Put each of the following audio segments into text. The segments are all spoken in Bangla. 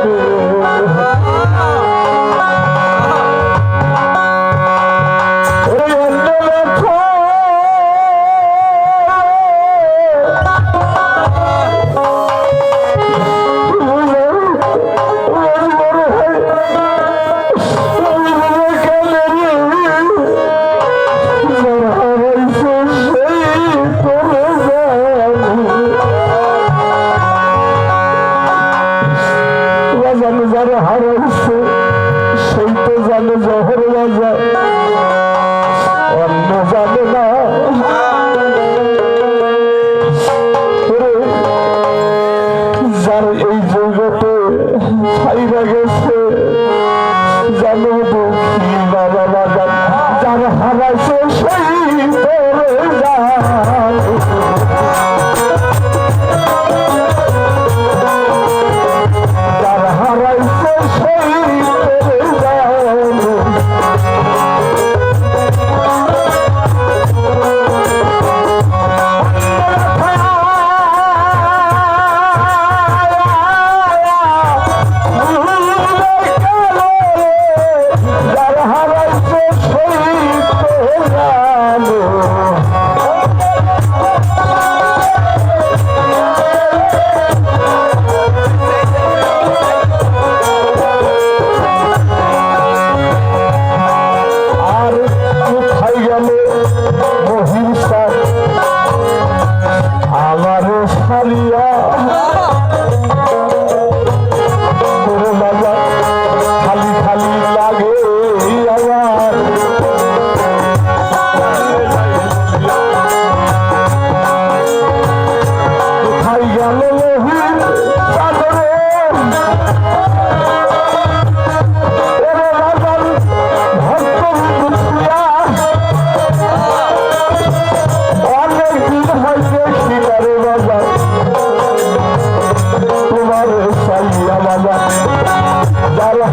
বন্ধু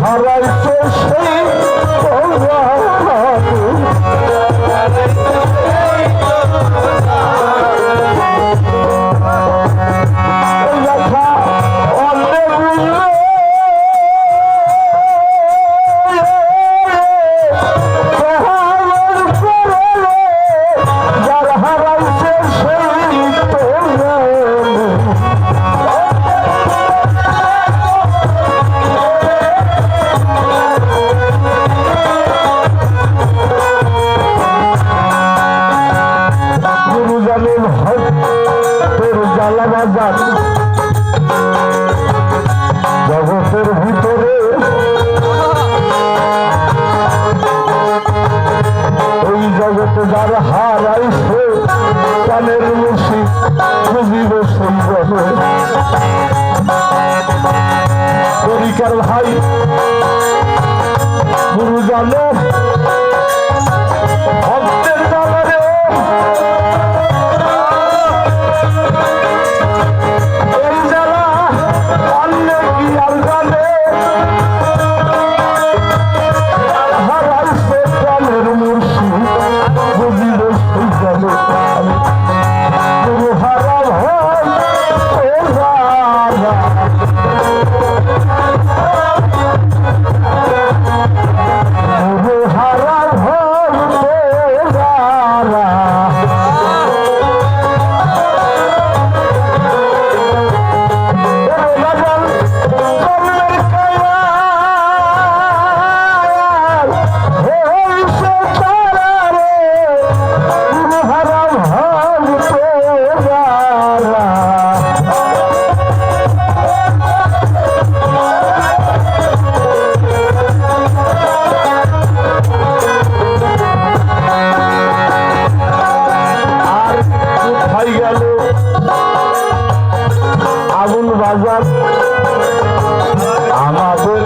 ধরা বাজার আমাদের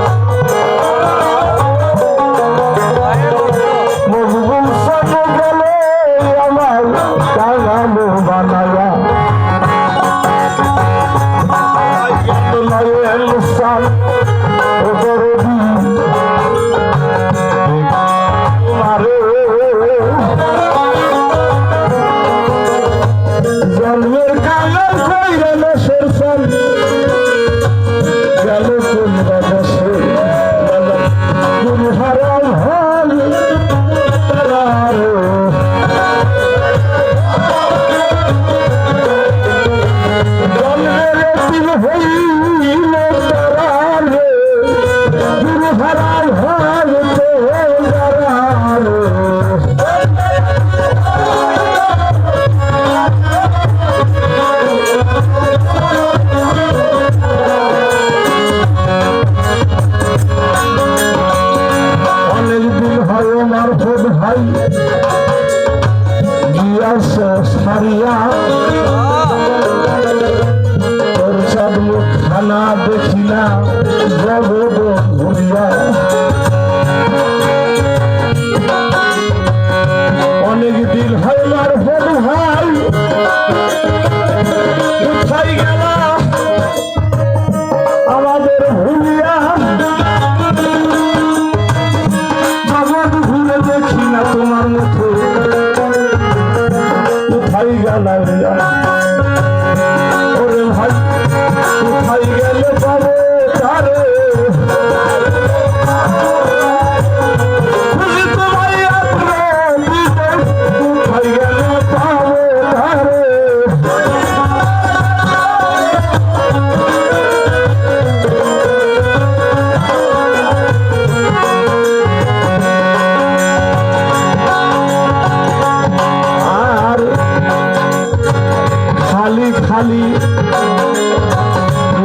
আমার বোধ ভাই গিয়াস সারিয়া। তোর সব মুখখানা দেখিলা কোথায় গেল ওরে ভাই কোথায় গেলে পাবে তারে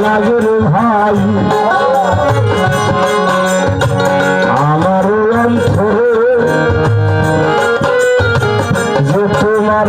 লাগর ভাই। আমার অন্তরে যে তোমার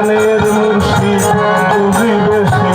প্রাণের মুর্শি তুমি বেশি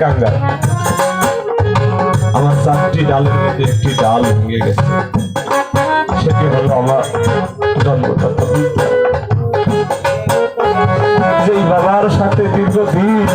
কাঙ্গাল আমার চারটি ডালের মধ্যে একটি ডাল ভেঙে গেছে। সেটি হলো আমার জন্মদাতা। যেই বাবার সাথে দীর্ঘদিন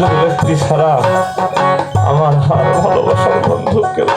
একজন ব্যক্তি ছাড়া আমার হার ভালোবাসার বন্ধু কেউ